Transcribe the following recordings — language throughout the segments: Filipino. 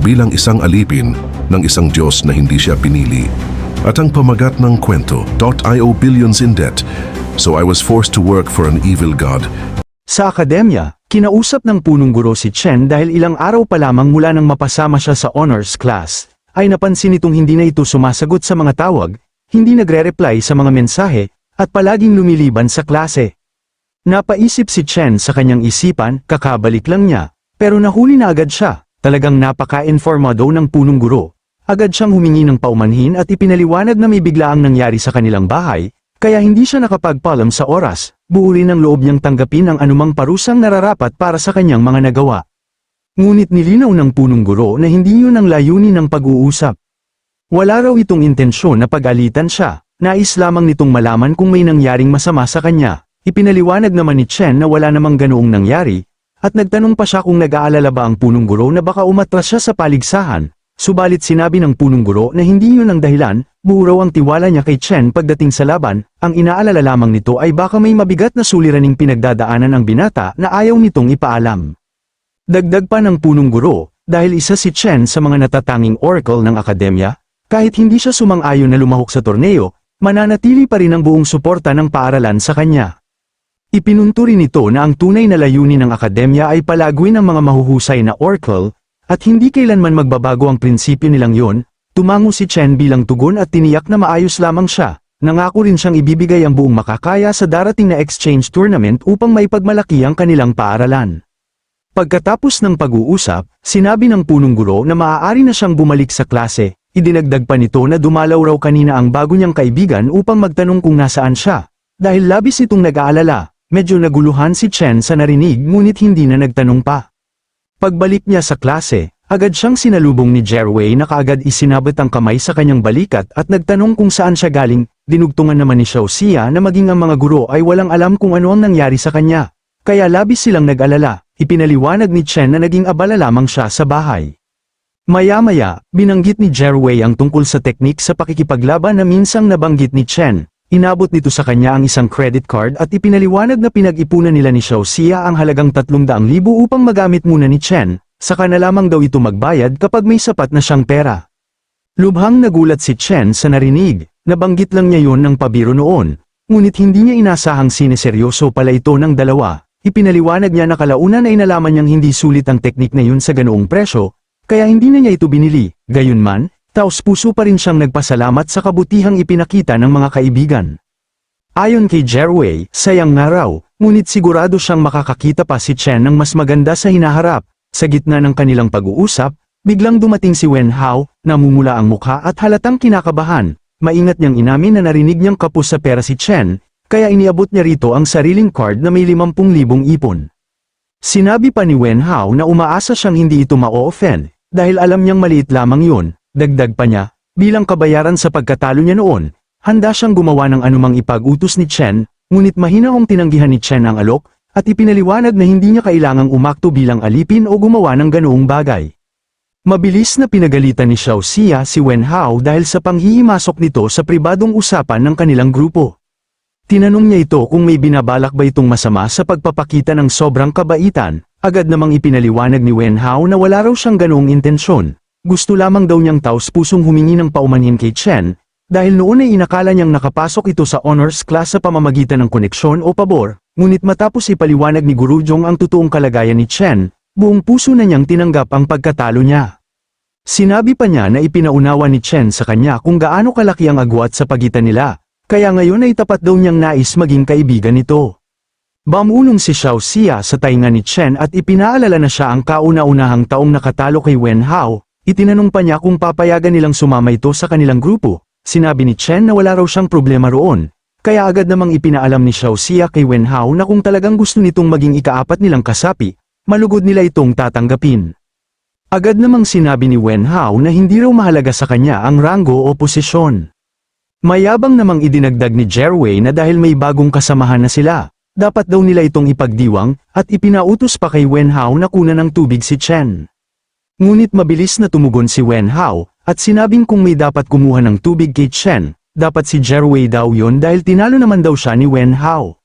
bilang isang alipin ng isang Diyos na hindi siya pinili. At ang pamagat ng kwento, I owe billions in debt, so I was forced to work for an evil God. Sa akademya, kinausap ng punong guro si Chen dahil ilang araw pa lamang mula nang mapasama siya sa honors class, ay napansin itong hindi na ito sumasagot sa mga tawag, hindi nagre-reply sa mga mensahe, at palaging lumiliban sa klase. Napaisip si Chen sa kanyang isipan, kakabalik lang niya, pero nahuli na agad siya, talagang napaka-informado ng punong guro. Agad siyang humingi ng paumanhin at ipinaliwanag na may biglaang nangyari sa kanilang bahay, kaya hindi siya nakapagpalam sa oras, buurin ng loob niyang tanggapin ang anumang parusang nararapat para sa kanyang mga nagawa. Ngunit nilinaw ng punong guro na hindi yun ang layunin ng pag-uusap. Wala raw itong intensyon na pag-alitan siya, nais lamang nitong malaman kung may nangyaring masama sa kanya. Ipinaliwanag naman ni Chen na wala namang ganoong nangyari, at nagtanong pa siya kung nag-aalala ba ang punong guro na baka umatras siya sa paligsahan, subalit sinabi ng punong guro na hindi yun ang dahilan, buo ang tiwala niya kay Chen pagdating sa laban, ang inaalala lamang nito ay baka may mabigat na suliraning pinagdadaanan ang binata na ayaw nitong ipaalam. Dagdag pa ng punong guro, dahil isa si Chen sa mga natatanging oracle ng akademya, kahit hindi siya sumang-ayon na lumahok sa torneo, mananatili pa rin ang buong suporta ng paaralan sa kanya. Ipinunto rin ito na ang tunay na layunin ng akademya ay palaguin ang mga mahuhusay na oracle, at hindi kailanman magbabago ang prinsipyo nilang yon, tumango si Chen bilang tugon at tiniyak na maayos lamang siya, nangako rin siyang ibibigay ang buong makakaya sa darating na exchange tournament upang maipagmalaki ang kanilang paaralan. Pagkatapos ng pag-uusap, sinabi ng punong guro na maaari na siyang bumalik sa klase, idinagdag pa nito na dumalaw raw kanina ang bago niyang kaibigan upang magtanong kung nasaan siya. Dahil labis itong nag-aalala, medyo naguluhan si Chen sa narinig ngunit hindi na nagtanong pa. Pagbalik niya sa klase, agad siyang sinalubong ni Jerway na kaagad isinabot ang kamay sa kanyang balikat at nagtanong kung saan siya galing, dinugtungan naman ni Xiaoxia na maging ang mga guro ay walang alam kung ano ang nangyari sa kanya. Kaya labis silang nag-alala, ipinaliwanag ni Chen na naging abala lamang siya sa bahay. Maya-maya, binanggit ni Jerway ang tungkol sa teknik sa pakikipaglaban na minsang nabanggit ni Chen. Inabot nito sa kanya ang isang credit card at ipinaliwanag na pinag-ipunan nila ni Xiaoxia ang halagang 300,000 upang magamit muna ni Chen, saka na lamang daw ito magbayad kapag may sapat na siyang pera. Lubhang nagulat si Chen sa narinig, nabanggit lang niya yon ng pabiro noon, ngunit hindi niya inasahang sineseryoso pala ito ng dalawa. Ipinaliwanag niya na kalaunan ay nalaman niyang hindi sulit ang teknik na yun sa ganoong presyo, kaya hindi na niya ito binili. Gayunman, taos puso pa rin siyang nagpasalamat sa kabutihang ipinakita ng mga kaibigan. Ayon kay Jerway, sayang nga raw, ngunit sigurado siyang makakakita pa si Chen ng mas maganda sa hinaharap. Sa gitna ng kanilang pag-uusap, biglang dumating si Wen Hao, namumula ang mukha at halatang kinakabahan. Maingat niyang inamin na narinig niyang kapos sa pera si Chen, kaya iniabot niya rito ang sariling card na may 50,000 ipon. Sinabi pa ni Wen Hao na umaasa siyang hindi ito ma-offend, dahil alam niyang maliit lamang yun, dagdag pa niya, bilang kabayaran sa pagkatalo niya noon, handa siyang gumawa ng anumang ipag-utos ni Chen, ngunit mahinaong tinanggihan ni Chen ang alok, at ipinaliwanag na hindi niya kailangang umakto bilang alipin o gumawa ng ganoong bagay. Mabilis na pinagalitan ni Xiaoxia si Wen Hao dahil sa panghihimasok nito sa pribadong usapan ng kanilang grupo. Tinanong niya ito kung may binabalak ba itong masama sa pagpapakita ng sobrang kabaitan, agad namang ipinaliwanag ni Wen Hao na wala raw siyang ganoong intensyon. Gusto lamang daw niyang taos pusong humingi ng paumanhin kay Chen, dahil noon ay inakala niyang nakapasok ito sa honors class sa pamamagitan ng koneksyon o pabor, ngunit matapos ipaliwanag ni Guru Jong ang totoong kalagayan ni Chen, buong puso na niyang tinanggap ang pagkatalo niya. Sinabi pa niya na ipinaunawa ni Chen sa kanya kung gaano kalaki ang agwat sa pagitan nila, kaya ngayon ay tapat daw niyang nais maging kaibigan nito. Bamulong si Xiao Xia sa tainga ni Chen at ipinaalala na siya ang kauna-unahang taong nakatalo kay Wen Hao, itinanong pa niya kung papayagan nilang sumama ito sa kanilang grupo, sinabi ni Chen na wala raw siyang problema roon, kaya agad namang ipinaalam ni Xiao Xia kay Wen Hao na kung talagang gusto nitong maging ikaapat nilang kasapi, malugod nila itong tatanggapin. Agad namang sinabi ni Wen Hao na hindi raw mahalaga sa kanya ang ranggo o posisyon. Mayabang namang idinagdag ni Jerway na dahil may bagong kasamahan na sila, dapat daw nila itong ipagdiwang, at ipinautos pa kay Wen Hao na kunan ng tubig si Chen. Ngunit mabilis na tumugon si Wen Hao, at sinabing kung may dapat kumuha ng tubig kay Chen, dapat si Jerway daw yon dahil tinalo naman daw siya ni Wen Hao.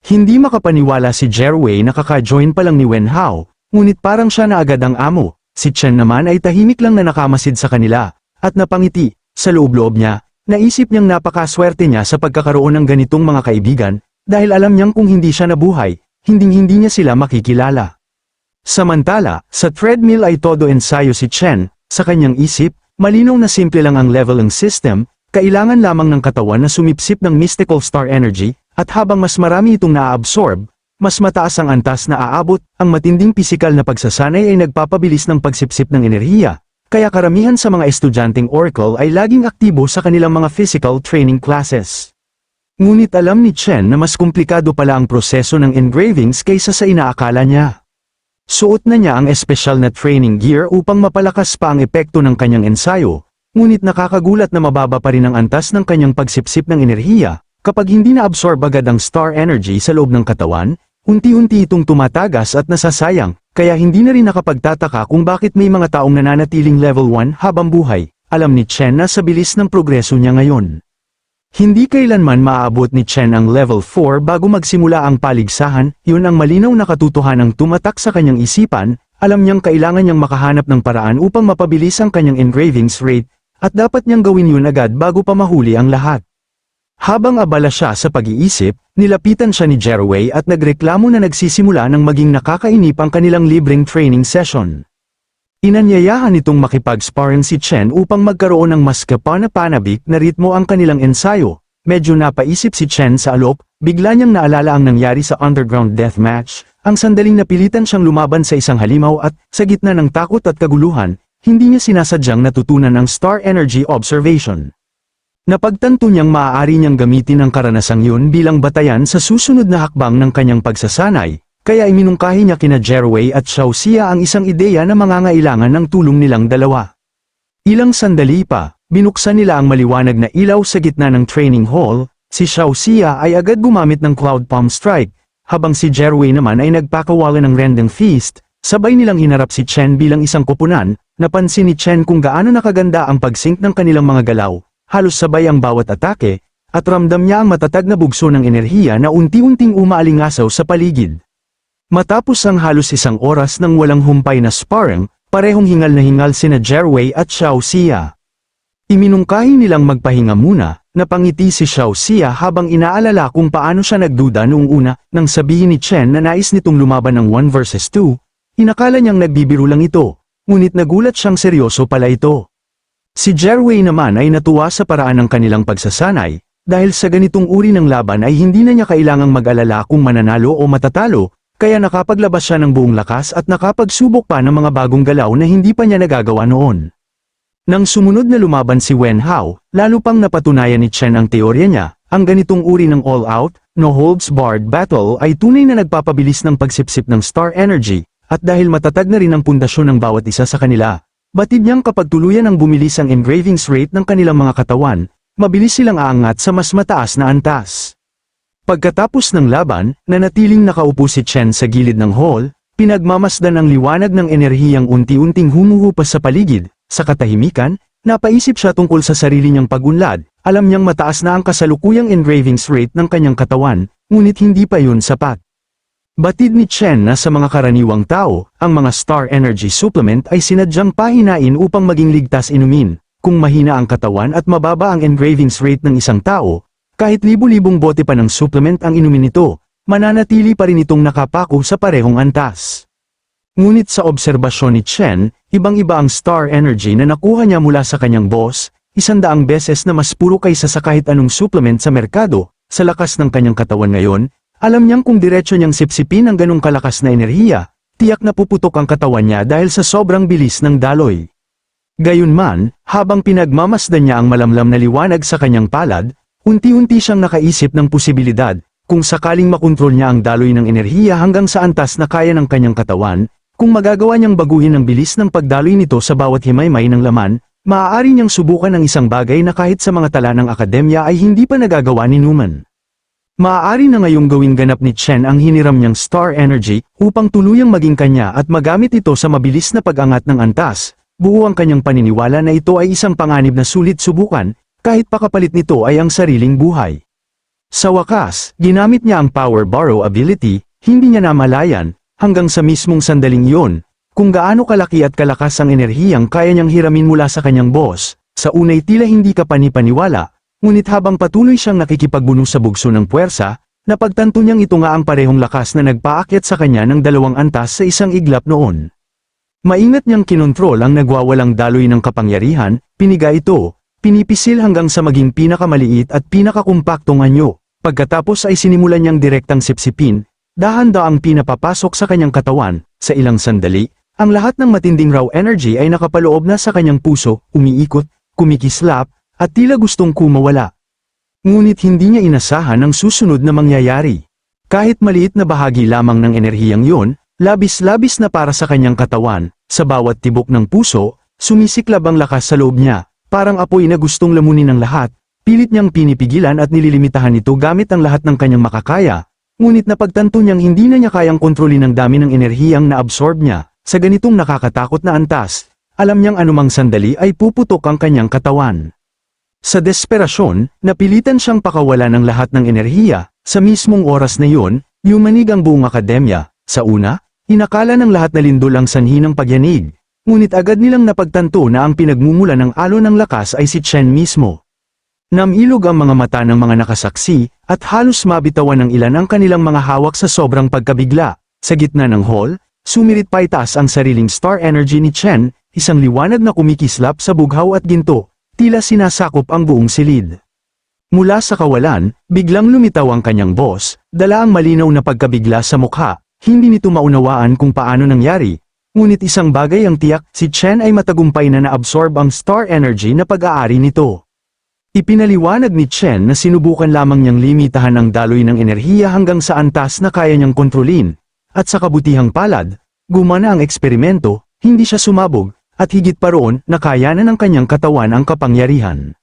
Hindi makapaniwala si Jerway na kaka-join pa lang ni Wen Hao, ngunit parang siya na agad ang amo, si Chen naman ay tahimik lang na nakamasid sa kanila, at napangiti, sa loob-loob niya, naisip niyang napakaswerte niya sa pagkakaroon ng ganitong mga kaibigan, dahil alam niyang kung hindi siya nabuhay, hinding-hindi niya sila makikilala. Samantala, sa treadmill ay todo ensayo si Chen, sa kanyang isip, malinaw na simple lang ang leveling system, kailangan lamang ng katawan na sumipsip ng mystical star energy, at habang mas marami itong naaabsorb, mas mataas ang antas na aabot, ang matinding pisikal na pagsasanay ay nagpapabilis ng pagsipsip ng enerhiya, kaya karamihan sa mga estudyanteng Oracle ay laging aktibo sa kanilang mga physical training classes. Ngunit alam ni Chen na mas komplikado pala ang proseso ng engravings kaysa sa inaakala niya. Suot na niya ang espesyal na training gear upang mapalakas pa ang epekto ng kanyang ensayo, ngunit nakakagulat na mababa pa rin ang antas ng kanyang pagsipsip ng enerhiya, kapag hindi na-absorb agad ang star energy sa loob ng katawan, unti-unti itong tumatagas at nasasayang, kaya hindi na rin nakapagtataka kung bakit may mga taong nananatiling level 1 habang buhay, alam ni Chen na sa bilis ng progreso niya ngayon. Hindi kailanman maaabot ni Chen ang level 4 bago magsimula ang paligsahan, yun ang malinaw na katotohanang tumatak sa kanyang isipan, alam niyang kailangan niyang makahanap ng paraan upang mapabilis ang kanyang engravings rate, at dapat niyang gawin yun agad bago pa mahuli ang lahat. Habang abala siya sa pag-iisip, nilapitan siya ni Jerway at nagreklamo na nagsisimula ng maging nakakainip ang kanilang libreng training session. Inanyayahan itong makipag-sparring si Chen upang magkaroon ng mas kapana-panabik na ritmo ang kanilang ensayo. Medyo napaisip si Chen sa alok, bigla niyang naalala ang nangyari sa underground death match, ang sandaling napilitan siyang lumaban sa isang halimaw at, sa gitna ng takot at kaguluhan, hindi niya sinasadyang natutunan ang star energy observation. Napagtanto niyang maaari niyang gamitin ang karanasang yun bilang batayan sa susunod na hakbang ng kanyang pagsasanay, kaya iminungkahi niya kina Jerway at Xia ang isang ideya na mangangailangan ng tulong nilang dalawa. Ilang sandali pa, binuksan nila ang maliwanag na ilaw sa gitna ng training hall, si Xia ay agad gumamit ng Cloud Palm Strike, habang si Jerway naman ay nagpakawalan ng Rendang Feast, sabay nilang hinarap si Chen bilang isang kupunan, napansin ni Chen kung gaano nakaganda ang pagsync ng kanilang mga galaw, halos sabay ang bawat atake, at ramdam niya ang matatag na bugso ng enerhiya na unti-unting umaalingasaw sa paligid. Matapos ang halos isang oras ng walang humpay na sparring, parehong hingal na hingal sina Jerway at Xiao Xia. Iminungkahi nilang magpahinga muna, napangiti si Xiao Xia habang inaalala kung paano siya nagduda noong una, nang sabihin ni Chen na nais nitong lumaban ng 1 versus 2, inakala niyang nagbibiro lang ito, ngunit nagulat siyang seryoso pala ito. Si Jerway naman ay natuwa sa paraan ng kanilang pagsasanay, dahil sa ganitong uri ng laban ay hindi na niya kailangang mag-alala kung mananalo o matatalo, kaya nakapaglabas siya ng buong lakas at nakapagsubok pa ng mga bagong galaw na hindi pa niya nagagawa noon. Nang sumunod na lumaban si Wen Hao, lalo pang napatunayan ni Chen ang teorya niya, ang ganitong uri ng all-out, no-holds-barred battle ay tunay na nagpapabilis ng pagsipsip ng star energy, at dahil matatag na rin ang pundasyon ng bawat isa sa kanila, batid niyang kapag tuluyan ang bumilis ang engravings rate ng kanilang mga katawan, mabilis silang aangat sa mas mataas na antas. Pagkatapos ng laban, nanatiling nakaupo si Chen sa gilid ng hall, pinagmamasdan ang liwanag ng enerhiyang unti-unting humuhupas sa paligid, sa katahimikan, napaisip siya tungkol sa sarili niyang pagunlad, alam niyang mataas na ang kasalukuyang engravings rate ng kanyang katawan, ngunit hindi pa yun sapat. Batid ni Chen na sa mga karaniwang tao, ang mga Star Energy Supplement ay sinadyang pahinain upang maging ligtas inumin. Kung mahina ang katawan at mababa ang engravings rate ng isang tao, kahit libu-libong bote pa ng supplement ang inumin nito, mananatili pa rin itong nakapako sa parehong antas. Ngunit sa obserbasyon ni Chen, ibang-iba ang star energy na nakuha niya mula sa kanyang boss, isandaang beses na mas puro kaysa sa kahit anong supplement sa merkado, sa lakas ng kanyang katawan ngayon, alam niyang kung diretso niyang sipsipin ang ganong kalakas na enerhiya, tiyak na puputok ang katawan niya dahil sa sobrang bilis ng daloy. Gayunman, habang pinagmamasdan niya ang malamlam na liwanag sa kanyang palad, unti-unti siyang nakaisip ng posibilidad, kung sakaling makontrol niya ang daloy ng enerhiya hanggang sa antas na kaya ng kanyang katawan, kung magagawa niyang baguhin ang bilis ng pagdaloy nito sa bawat himaymay ng laman, maaari niyang subukan ang isang bagay na kahit sa mga tala ng akademya ay hindi pa nagagawa ni Newman. Maaari na ngayong gawing ganap ni Chen ang hiniram niyang star energy upang tuluyang maging kanya at magamit ito sa mabilis na pag-angat ng antas, buo ang kanyang paniniwala na ito ay isang panganib na sulit subukan, kahit pakapalit nito ay ang sariling buhay. Sa wakas, ginamit niya ang power borrow ability, hindi niya namalayan, hanggang sa mismong sandaling iyon, kung gaano kalaki at kalakas ang enerhiyang kaya niyang hiramin mula sa kanyang boss, sa unay tila hindi ka panipaniwala, ngunit habang patuloy siyang nakikipagbuno sa bugso ng puwersa, napagtanto niyang ito nga ang parehong lakas na nagpaakyat sa kanya ng dalawang antas sa isang iglap noon. Maingat niyang kinontrol ang nagwawalang daloy ng kapangyarihan, piniga ito, pinipisil hanggang sa maging pinakamaliit at pinakakumpaktong anyo, pagkatapos ay sinimulan niyang direktang sipsipin, dahan-daang pinapapasok sa kanyang katawan, sa ilang sandali, ang lahat ng matinding raw energy ay nakapaloob na sa kanyang puso, umiikot, kumikislap, at tila gustong kumawala. Ngunit hindi niya inasahan ang susunod na mangyayari. Kahit maliit na bahagi lamang ng enerhiyang yon, labis-labis na para sa kanyang katawan, sa bawat tibok ng puso, sumisiklab ang lakas sa loob niya, parang apoy na gustong lamunin ng lahat, pilit niyang pinipigilan at nililimitahan ito gamit ang lahat ng kanyang makakaya, ngunit napagtanto niyang hindi na niya kayang kontrolin ang dami ng enerhiyang na-absorb niya, sa ganitong nakakatakot na antas, alam niyang anumang sandali ay puputok ang kanyang katawan. Sa desperasyon, napilitan siyang pakawala ng lahat ng enerhiya, sa mismong oras na yun, yumanig ang buong akademya, sa una, inakala ng lahat na lindol ang sanhi ng pagyanig, ngunit agad nilang napagtanto na ang pinagmumula ng alon ng lakas ay si Chen mismo. Namilog ang mga mata ng mga nakasaksi, at halos mabitawan ng ilan ang kanilang mga hawak sa sobrang pagkabigla. Sa gitna ng hall, sumirit pa itaas ang sariling star energy ni Chen, isang liwanag na kumikislap sa bughaw at ginto, tila sinasakop ang buong silid. Mula sa kawalan, biglang lumitaw ang kanyang boss, dala ang malinaw na pagkabigla sa mukha, hindi nito maunawaan kung paano nangyari, ngunit isang bagay ang tiyak, si Chen ay matagumpay na na-absorb ang star energy na pag-aari nito. Ipinaliwanag ni Chen na sinubukan lamang niyang limitahan ang daloy ng enerhiya hanggang sa antas na kaya niyang kontrolin, at sa kabutihang palad, gumana ang eksperimento, hindi siya sumabog, at higit pa roon, nakayanan ng kanyang katawan ang kapangyarihan.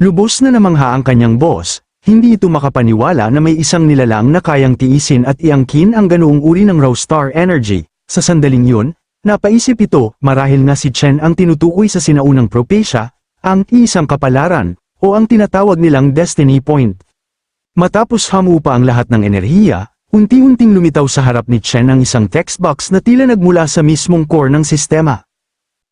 Lubos na namangha ang kanyang boss, hindi ito makapaniwala na may isang nilalang na kayang tiisin at iangkin ang ganoong uri ng raw star energy. Sa sandaling yun, napaisip ito, marahil nga si Chen ang tinutukoy sa sinaunang propesya, ang isang kapalaran, o ang tinatawag nilang destiny point. Matapos hamupa ang lahat ng enerhiya, unti-unting lumitaw sa harap ni Chen ang isang text box na tila nagmula sa mismong core ng sistema.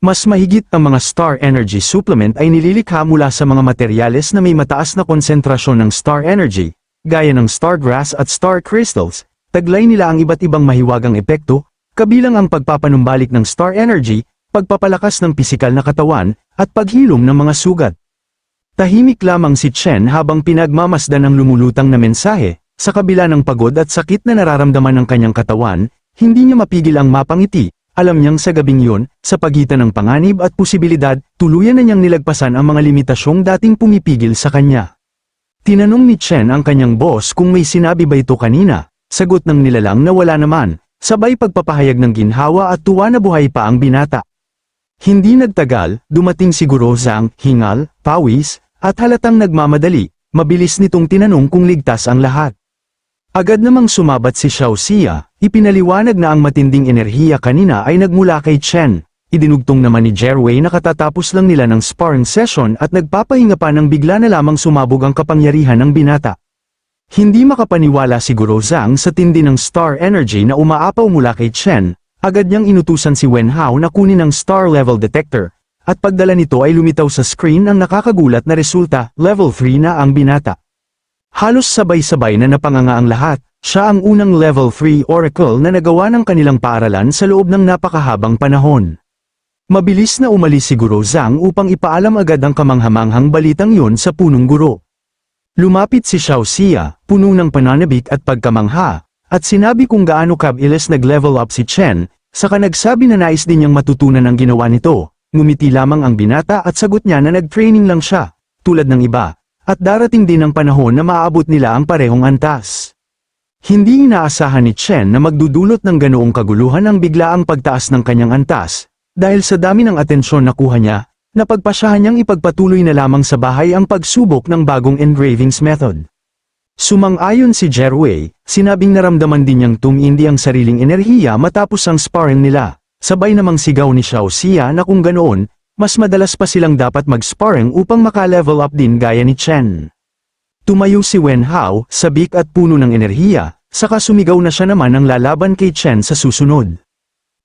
Mas mahigit ang mga star energy supplement ay nililikha mula sa mga materyales na may mataas na konsentrasyon ng star energy, gaya ng star grass at star crystals, taglay nila ang iba't ibang mahiwagang epekto, kabilang ang pagpapanumbalik ng star energy, pagpapalakas ng pisikal na katawan, at paghilom ng mga sugat. Tahimik lamang si Chen habang pinagmamasdan ang lumulutang na mensahe, sa kabila ng pagod at sakit na nararamdaman ng kanyang katawan, hindi niya mapigil ang mapangiti, alam niyang sa gabing yun, sa pagitan ng panganib at posibilidad, tuluyan na niyang nilagpasan ang mga limitasyong dating pumipigil sa kanya. Tinanong ni Chen ang kanyang boss kung may sinabi ba ito kanina, sagot ng nilalang na wala naman, sabay pagpapahayag ng ginhawa at tuwa na buhay pa ang binata. Hindi nagtagal, dumating si Guro Zhang, hingal, pawis, at halatang nagmamadali, mabilis nitong tinanong kung ligtas ang lahat. Agad namang sumabat si Xiao Xia, ipinaliwanag na ang matinding enerhiya kanina ay nagmula kay Chen, idinugtong naman ni Jerway na katatapos lang nila ng sparring session at nagpapahinga pa nang bigla na lamang sumabog ang kapangyarihan ng binata. Hindi makapaniwala siguro Zhang sa tindi ng star energy na umaapaw mula kay Chen, agad niyang inutusan si Wen Hao na kunin ang star level detector, at pagdala nito ay lumitaw sa screen ang nakakagulat na resulta, level 3 na ang binata. Halos sabay-sabay na napanganga ang lahat, siya ang unang level 3 oracle na nagawa ng kanilang paaralan sa loob ng napakahabang panahon. Mabilis na umalis si Guro Zhang upang ipaalam agad ang kamanghamanghang balitang yun sa punong guro. Lumapit si Xiao Xia, puno ng pananabik at pagkamangha, at sinabi kung gaano kabilis nag-level up si Chen, saka nagsabi na nais din niyang matutunan ang ginawa nito, ngumiti lamang ang binata at sagot niya na nag-training lang siya, tulad ng iba, at darating din ang panahon na maaabot nila ang parehong antas. Hindi inaasahan ni Chen na magdudulot ng ganoong kaguluhan ang biglaang pagtaas ng kanyang antas, dahil sa dami ng atensyon na kuha niya, napagpasyahan niyang ipagpatuloy na lamang sa bahay ang pagsubok ng bagong engravings method. Sumang-ayon si Jerway, sinabing naramdaman din niyang tumindi ang sariling enerhiya matapos ang sparring nila, sabay namang sigaw ni Xiao Xia na kung ganoon, mas madalas pa silang dapat mag-sparring upang maka-level up din gaya ni Chen. Tumayo si Wen Hao, sabik at puno ng enerhiya, saka sumigaw na siya naman ang lalaban kay Chen sa susunod.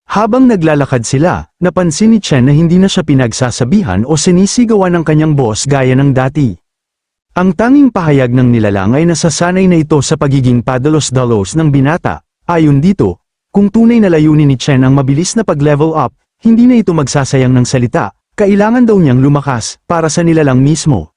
Habang naglalakad sila, napansin ni Chen na hindi na siya pinagsasabihan o sinisigawan ng kanyang boss gaya ng dati. Ang tanging pahayag ng nilalang ay nasasanay na ito sa pagiging padalos-dalos ng binata. Ayon dito, kung tunay na layunin ni Chen ang mabilis na pag-level up, hindi na ito magsasayang ng salita, kailangan daw niyang lumakas, para sa nilalang mismo.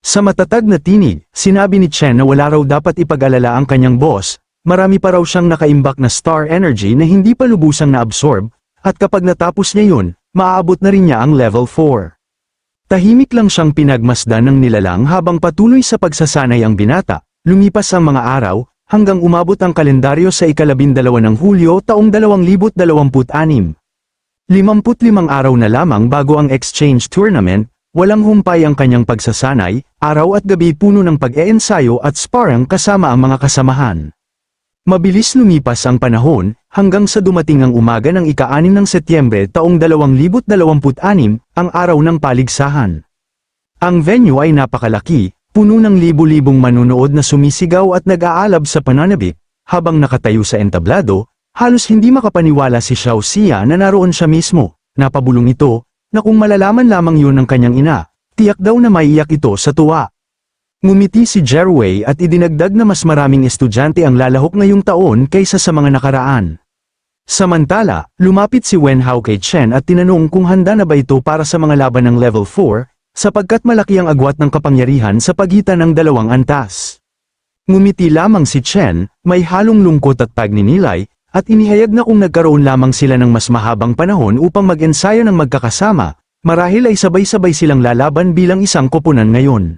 Sa matatag na tinig, sinabi ni Chen na wala raw dapat ipag-alala ang kanyang boss, marami pa raw siyang nakaimbak na star energy na hindi pa lubusang na-absorb, at kapag natapos niya yun, maaabot na rin niya ang level 4. Tahimik lang siyang pinagmasdan ng nilalang habang patuloy sa pagsasanay ang binata, lumipas ang mga araw, hanggang umabot ang kalendaryo sa ikalabindalawa ng Hulyo taong 2026. 55 araw na lamang bago ang exchange tournament, walang humpay ang kanyang pagsasanay, araw at gabi puno ng pag-eensayo at sparring kasama ang mga kasamahan. Mabilis lumipas ang panahon, hanggang sa dumating ang umaga ng ika-6 ng Setyembre taong 2026, ang araw ng paligsahan. Ang venue ay napakalaki, puno ng libu-libong manunood na sumisigaw at nag-aalab sa pananabik, habang nakatayo sa entablado, halos hindi makapaniwala si Xiao Xia na naroon siya mismo, napabulong ito, na kung malalaman lamang yun ng kanyang ina, tiyak daw na maiyak ito sa tuwa. Ngumiti si Jerway at idinagdag na mas maraming estudyante ang lalahok ngayong taon kaysa sa mga nakaraan. Samantala, lumapit si Wen Hao kay Chen at tinanong kung handa na ba ito para sa mga laban ng level 4, sapagkat malaki ang agwat ng kapangyarihan sa pagitan ng dalawang antas. Ngumiti lamang si Chen, may halong lungkot at pagninilay, at inihayag na kung nagkaroon lamang sila ng mas mahabang panahon upang mag-ensayo ng magkakasama, marahil ay sabay-sabay silang lalaban bilang isang koponan ngayon.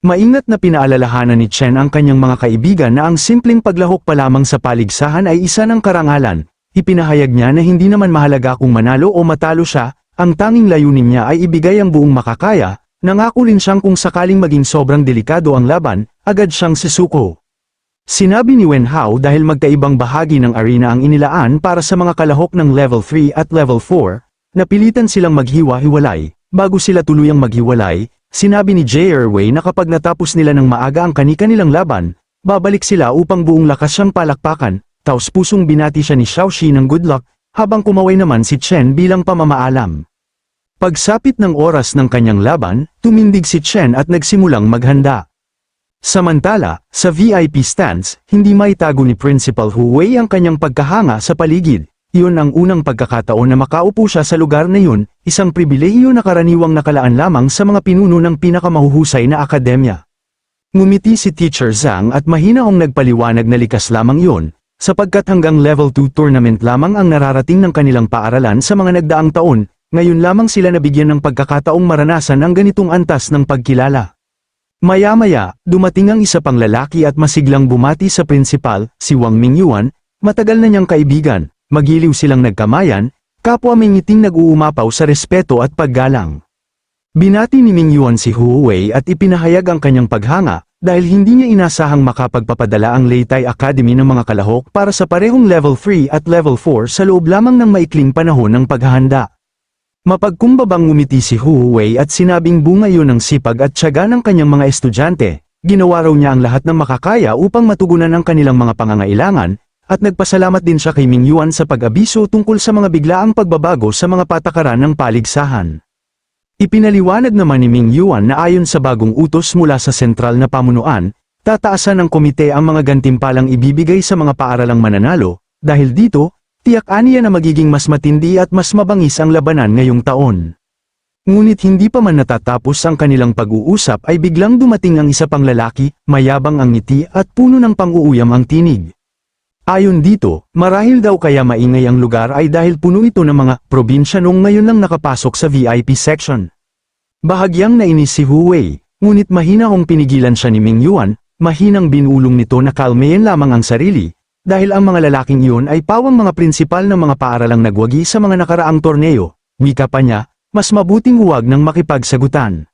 Maingat na pinaalalahanan ni Chen ang kanyang mga kaibigan na ang simpleng paglahok pa lamang sa paligsahan ay isa ng karangalan. Ipinahayag niya na hindi naman mahalaga kung manalo o matalo siya, ang tanging layunin niya ay ibigay ang buong makakaya, nangako rin siyang kung sakaling maging sobrang delikado ang laban, agad siyang sisuko. Sinabi ni Wen Hao dahil magkaibang bahagi ng arena ang inilaan para sa mga kalahok ng level 3 at level 4, napilitan silang maghiwa-hiwalay, bago sila tuluyang maghiwalay, Sinabi ni J. Erway na kapag natapos nila ng maaga ang kani-kanilang laban, babalik sila upang buong lakas siyang palakpakan, taos pusong binati siya ni Xiaoxi ng good luck, habang kumaway naman si Chen bilang pamamaalam. Pagsapit ng oras ng kanyang laban, tumindig si Chen at nagsimulang maghanda. Samantala, sa VIP stands, hindi maitago ni Principal Huwei ang kanyang pagkahanga sa paligid, iyon ang unang pagkakataon na makaupo siya sa lugar na yun, isang pribilehiyo na karaniwang nakalaan lamang sa mga pinuno ng pinakamahuhusay na akademya. Ngumiti si Teacher Zhang at mahinaong nagpaliwanag na likas lamang yun, sapagkat hanggang level 2 tournament lamang ang nararating ng kanilang paaralan sa mga nagdaang taon, ngayon lamang sila nabigyan ng pagkakataong maranasan ang ganitong antas ng pagkilala. Maya-maya, dumating ang isa pang lalaki at masiglang bumati sa principal, si Wang Mingyuan, matagal na niyang kaibigan, magiliw silang nagkamayan, kapwa may ngiting nag-uumapaw sa respeto at paggalang. Binati ni Mingyuan si Huwei at ipinahayag ang kanyang paghanga, dahil hindi niya inasahang makapagpapadala ang Leyte Academy ng mga kalahok para sa parehong level 3 at level 4 sa loob lamang ng maikling panahon ng paghahanda. Mapagkumbabang ngumiti si Hu Wei at sinabing bunga yun ng sipag at tiyaga ng kanyang mga estudyante, ginawa raw niya ang lahat ng makakaya upang matugunan ang kanilang mga pangangailangan, at nagpasalamat din siya kay Ming Yuan sa pag-abiso tungkol sa mga biglaang pagbabago sa mga patakaran ng paligsahan. Ipinaliwanag naman ni Ming Yuan na ayon sa bagong utos mula sa sentral na pamunuan, tataasan ng komite ang mga gantimpalang ibibigay sa mga paaralang mananalo, dahil dito, tiyak aniya na magiging mas matindi at mas mabangis ang labanan ngayong taon. Ngunit hindi pa man natatapos ang kanilang pag-uusap ay biglang dumating ang isa pang lalaki, mayabang ang ngiti at puno ng pang-uuyam ang tinig. Ayon dito, marahil daw kaya maingay ang lugar ay dahil puno ito ng mga probinsya nung ngayon lang nakapasok sa VIP section. Bahagyang nainis si Hu Wei, ngunit mahina kong pinigilan siya ni Ming Yuan, mahinang binulong nito na kalmayan lamang ang sarili, dahil ang mga lalaking iyon ay pawang mga prinsipal ng mga paaralang nagwagi sa mga nakaraang torneo, wika pa niya, mas mabuting huwag ng makipagsagutan.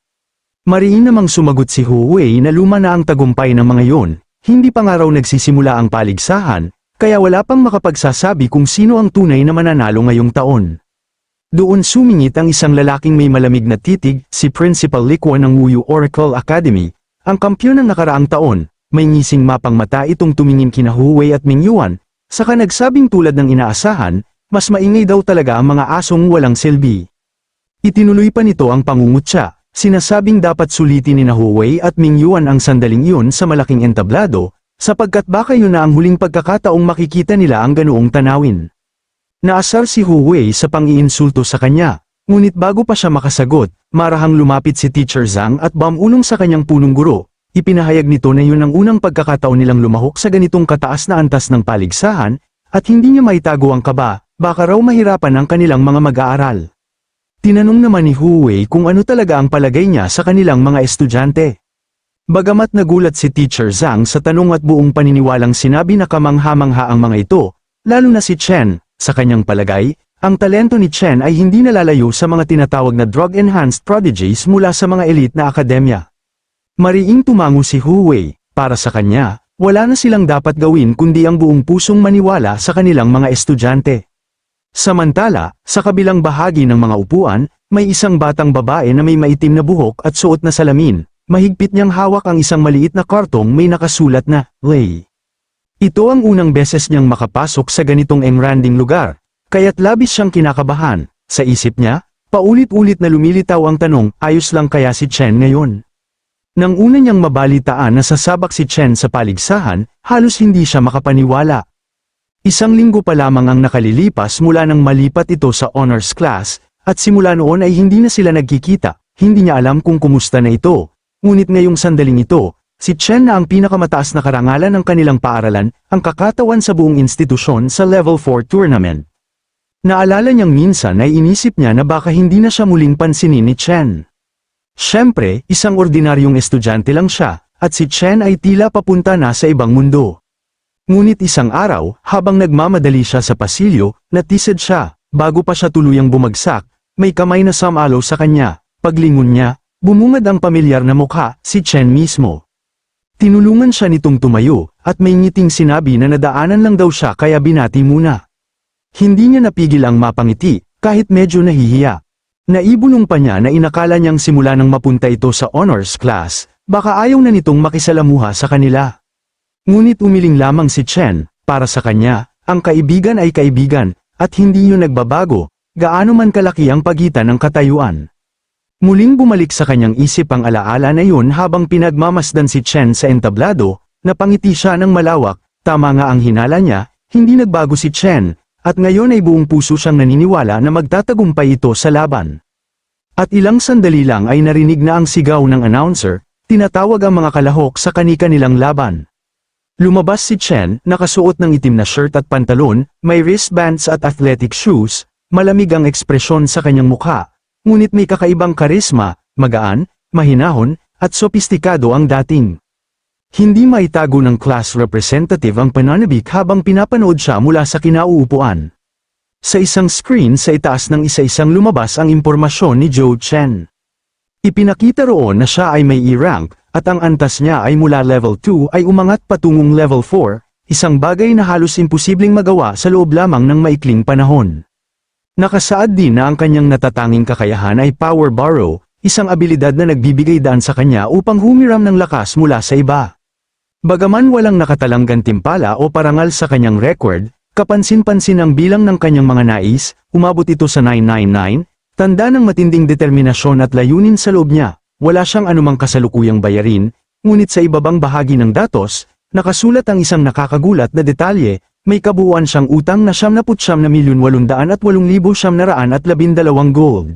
Mariin namang sumagot si Hu Wei na luma na ang tagumpay ng mga iyon, hindi pa nga raw nagsisimula ang paligsahan, kaya wala pang makapagsasabi kung sino ang tunay na mananalo ngayong taon. Doon sumingit ang isang lalaking may malamig na titig, si Principal Likwa ng Wuyu Oracle Academy, ang kampyon ng nakaraang taon, may ngising mapang mata itong tumingin kina Huwei at Mingyuan, saka nagsabing tulad ng inaasahan, mas maingay daw talaga ang mga asong walang silbi. Itinuloy pa nito ang pangungutya, sinasabing dapat sulitin ni na Huwei at Mingyuan ang sandaling iyon sa malaking entablado, sapagkat baka yun na ang huling pagkakataong makikita nila ang ganoong tanawin. Naasar si Huwei sa pang-iinsulto sa kanya, ngunit bago pa siya makasagot, marahang lumapit si Teacher Zhang at bamulong sa kanyang punong guro, ipinahayag nito na yun ang unang pagkakataon nilang lumahok sa ganitong kataas na antas ng paligsahan, at hindi niya maitago ang kaba, baka raw mahirapan ang kanilang mga mag-aaral. Tinanong naman ni Huwei kung ano talaga ang palagay niya sa kanilang mga estudyante. Bagamat nagulat si Teacher Zhang sa tanong at buong paniniwalang sinabi na kamangha-mangha ang mga ito, lalo na si Chen, sa kanyang palagay, ang talento ni Chen ay hindi nalalayo sa mga tinatawag na drug-enhanced prodigies mula sa mga elite na akademya. Mariing tumango si Huwei, para sa kanya, wala na silang dapat gawin kundi ang buong pusong maniwala sa kanilang mga estudyante. Samantala, sa kabilang bahagi ng mga upuan, may isang batang babae na may maitim na buhok at suot na salamin, mahigpit niyang hawak ang isang maliit na kartong may nakasulat na, Lay. Ito ang unang beses niyang makapasok sa ganitong engranding lugar, kaya't labis siyang kinakabahan, sa isip niya, paulit-ulit na lumilitaw ang tanong, ayos lang kaya si Chen ngayon? Nang una niyang mabalitaan na sasabak si Chen sa paligsahan, halos hindi siya makapaniwala. Isang linggo pa lamang ang nakalilipas mula nang malipat ito sa honors class, at simula noon ay hindi na sila nagkikita, hindi niya alam kung kumusta na ito. Ngunit ngayong sandaling ito, si Chen na ang pinakamataas na karangalan ng kanilang paaralan, ang kakatawan sa buong institusyon sa Level 4 tournament. Naalala niyang minsan ay inisip niya na baka hindi na siya muling pansinin ni Chen. Siyempre, isang ordinaryong estudyante lang siya, at si Chen ay tila papunta na sa ibang mundo. Ngunit isang araw, habang nagmamadali siya sa pasilyo, natised siya, bago pa siya tuluyang bumagsak, may kamay na samalo sa kanya, paglingon niya, bumungad ang pamilyar na mukha, si Chen mismo. Tinulungan siya nitong tumayo, at may ngiting sinabi na nadaanan lang daw siya kaya binati muna. Hindi niya napigil ang mapangiti, kahit medyo nahihiya. Naibulong pa niya na inakala niyang simula nang mapunta ito sa honors class, baka ayaw na nitong makisalamuha sa kanila. Ngunit umiling lamang si Chen, para sa kanya, ang kaibigan ay kaibigan, at hindi yun nagbabago, gaano man kalaki ang pagitan ng katayuan. Muling bumalik sa kanyang isip ang alaala na yun habang pinagmamasdan si Chen sa entablado, napangiti siya ng malawak, tama nga ang hinala niya, hindi nagbago si Chen, at ngayon ay buong puso siyang naniniwala na magtatagumpay ito sa laban. At ilang sandali lang ay narinig na ang sigaw ng announcer, tinatawag ang mga kalahok sa kani-kanilang laban. Lumabas si Chen, nakasuot ng itim na shirt at pantalon, may wristbands at athletic shoes, malamig ang ekspresyon sa kanyang mukha, ngunit may kakaibang karisma, magaan, mahinahon, at sopistikado ang dating. Hindi maitago ng class representative ang pananabik habang pinapanood siya mula sa kinauupuan. Sa isang screen sa itaas ng isa-isang lumabas ang impormasyon ni Joe Chen. Ipinakita roon na siya ay may E-rank, at ang antas niya ay mula level 2 ay umangat patungong level 4, isang bagay na halos imposibleng magawa sa loob lamang ng maikling panahon. Nakasaad din na ang kanyang natatanging kakayahan ay Power Borrow, isang abilidad na nagbibigay daan sa kanya upang humiram ng lakas mula sa iba. Bagaman walang nakatalang gantimpala o parangal sa kanyang record, kapansin-pansin ang bilang ng kanyang mga nais, umabot ito sa 999, tanda ng matinding determinasyon at layunin sa loob niya. Wala siyang anumang kasalukuyang bayarin, ngunit sa ibabang bahagi ng datos, nakasulat ang isang nakakagulat na detalye, may kabuuan siyang utang na 79 na milyon 808,912 gold.